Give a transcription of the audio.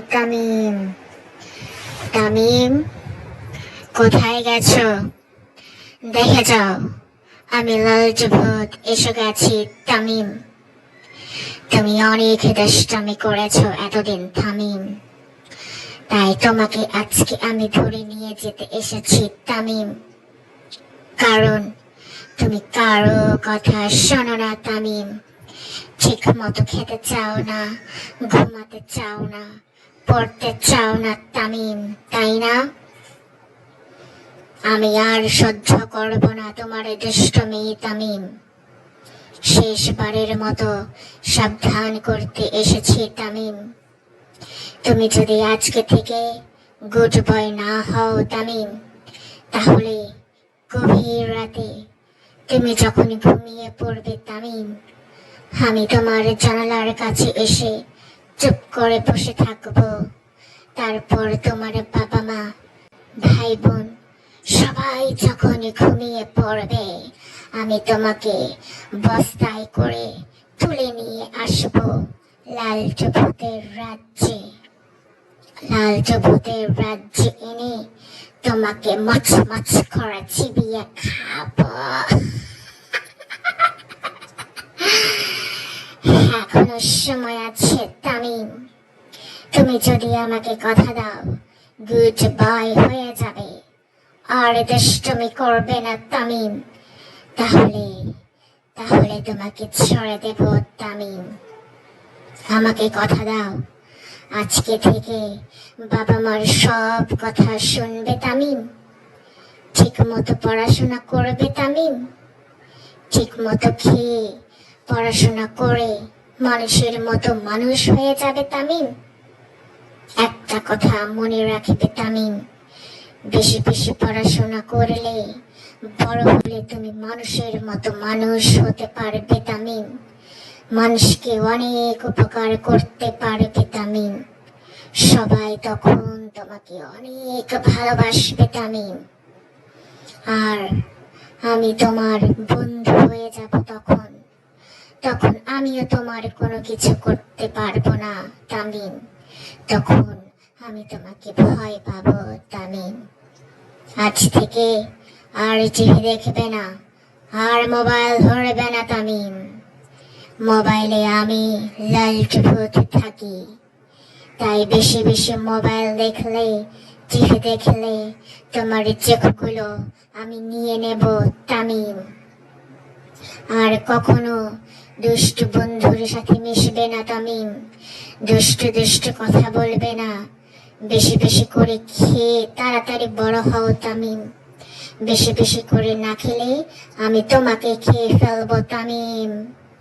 তামিম তামিম কোথায় গেছো? দেখে যাও। আমি লালচ ভূত এসে গেছি, তামিম। তুমি অনেক দুষ্টামি করেছ এতদিন, তামিম। তাই তোমাকে আজকে আমি ধরে নিয়ে যেতে এসেছি, তামিম। কারণ, তুমি কারও কথা শোনো না, তামিম। ঠিক মতো খেতে চাও না, ঘুমাতে চাও না, পড়তে চাও না তামিম, তাই না? আমি আর সহ্য করব না তোমার এই দুষ্টমি তামিম। শেষবারের মতো সাবধান করতে এসেছি তামিম। তুমি যদি আজকে থেকে গুড বয় না হও তামিম, তাহলে গভীর রাতে তুমি যখন ঘুমিয়ে পড়বে তামিম আমি তোমার জানালার কাছে এসে চুপ করে বসে থাকব। তারপর তোমার বাবা মা, ভাই বোন সবাই যখন ঘুমিয়ে পড়বে, আমি তোমাকে বস্তায় করে তুলে নিয়ে আসব লাল ভূতের রাজ্যে। লাল ভূতের রাজ্যে এনে তোমাকে মচ মচ করা চিবিয়ে খাব। এখনও সময় আছে, তামিম। তুমি যদি আমাকে কথা দাও, গুড বাই হয়ে যাবে। আর দুষ্টমি করবে না, তামিম। তাহলে তাহলে তোমাকে ছেড়ে দেব, তামিম। আমাকে কথা দাও। আজকে থেকে বাবা মার সব কথা শুনবে, তামিম। ঠিক মতো পড়াশোনা করবে, তামিম। ঠিক মতো খেয়ে পড়াশোনা করে মানুষের মতো মানুষ হয়ে যাবে তামিম। একটা কথা মনে রাখবে তামিম, বেশি বেশি পড়াশোনা করলে বড় হলে তুমি মানুষের মতো মানুষ হতে পারবে তামিম। মানুষকে অনেক উপকার করতে পারবে তামিম। সবাই তখন তোমাকে অনেক ভালোবাসবে তামিম। আর আমি তোমার বন্ধু হয়ে যাব তখন। তখন আমিও তোমার কোনো কিছু করতে পারব না, তামিম। তখন আমি তোমাকে ভয় পাবো, তামিম। আজ থেকে আর টিভি দেখবে না, আর মোবাইল ধরবে না, তামিম। মোবাইলে আমি লাইট ভূত থাকি। তাই বেশি বেশি মোবাইল দেখলে, টিভি দেখলে তোমার চোখগুলো আমি নিয়ে নেব, তামিম। আর কখনো দুষ্ট বন্ধুর সাথে মিশবে না তামিম। দুষ্ট দুষ্ট কথা বলবে না। বেশি বেশি করে খেয়ে তাড়াতাড়ি বড় হও তামিম। বেশি বেশি করে না খেলে আমি তোমাকে খেয়ে ফেলব তামিম।